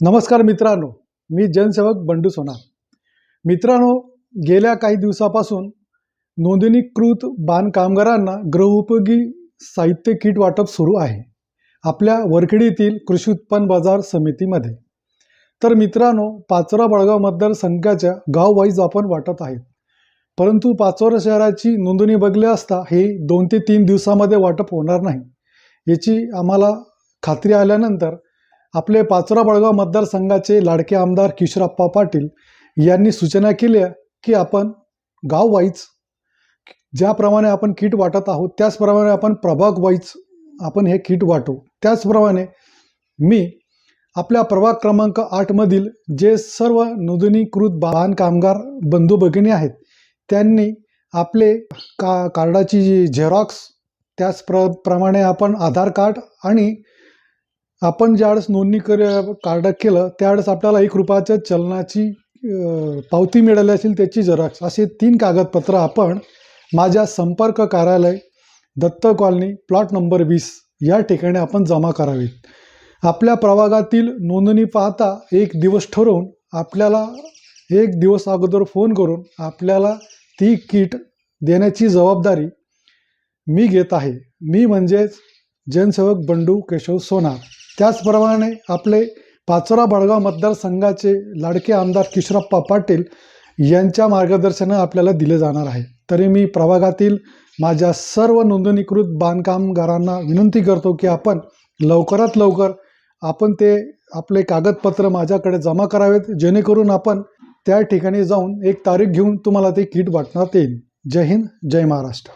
नमस्कार मित्रांनो मी जनसेवक बंडू सोनार मित्रांनो गेल्या काही दिवसापासून नोंदणीकृत बांधकामगारांना गृहउपयोगी साहित्य किट वाटप सुरू आहे आपल्या वरखेडीतील कृषी उत्पन्न बाजार समितीमध्ये. तर मित्रांनो पाचोरा बळगाव मतदारसंघाच्या गाववाईज आपण वाटत आहेत. परंतु पाचोरा शहराची नोंदणी बघली असता हे दोन ते तीन दिवसामध्ये वाटप होणार नाही याची आम्हाला खात्री आल्यानंतर आपले पाचोरा बळगाव मतदारसंघाचे लाडके आमदार किशोरप्पा पाटील यांनी सूचना केल्या की आपण गाव वाईज ज्याप्रमाणे आपण किट वाटत आहोत त्याचप्रमाणे आपण प्रभाग वाईज आपण हे किट वाटू. त्याचप्रमाणे मी आपल्या प्रभाग क्रमांक आठमधील जे सर्व नोंदणीकृत बांध कामगार बंधू भगिनी आहेत त्यांनी आपले का कार्डाची जी झेरॉक्स त्याच प्र प्रमाणे आपण आधार कार्ड आणि आपण ज्यावेळेस नोंदणी कर कार्ड केलं त्यावेळेस आपल्याला एक रुपयाच्या चलनाची पावती मिळाली असेल त्याची झेरॉक्स. असे तीन कागदपत्र आपण माझ्या संपर्क कार्यालय दत्त कॉलनी प्लॉट नंबर वीस या ठिकाणी आपण जमा करावेत. आपल्या प्रभागातील नोंदणी पाहता एक दिवस ठरवून आपल्याला एक दिवस अगोदर फोन करून आपल्याला ती किट देण्याची जबाबदारी मी घेत आहे. मी म्हणजेच जनसेवक बंडू केशव सोनार. त्याचप्रमाणे आपले पाचोरा बडगाव मतदारसंघाचे लाडके आमदार किशोरप्पा पाटील यांच्या मार्गदर्शनं आपल्याला दिले जाणार आहे. तरी मी प्रभागातील माझ्या सर्व नोंदणीकृत बांधकामगारांना विनंती करतो की आपण लवकरात लवकर आपण ते आपले कागदपत्र माझ्याकडे जमा करावेत जेणेकरून आपण त्या ठिकाणी जाऊन एक तारीख घेऊन तुम्हाला ते किट वाटण्यात येईल. जय हिंद जय महाराष्ट्र.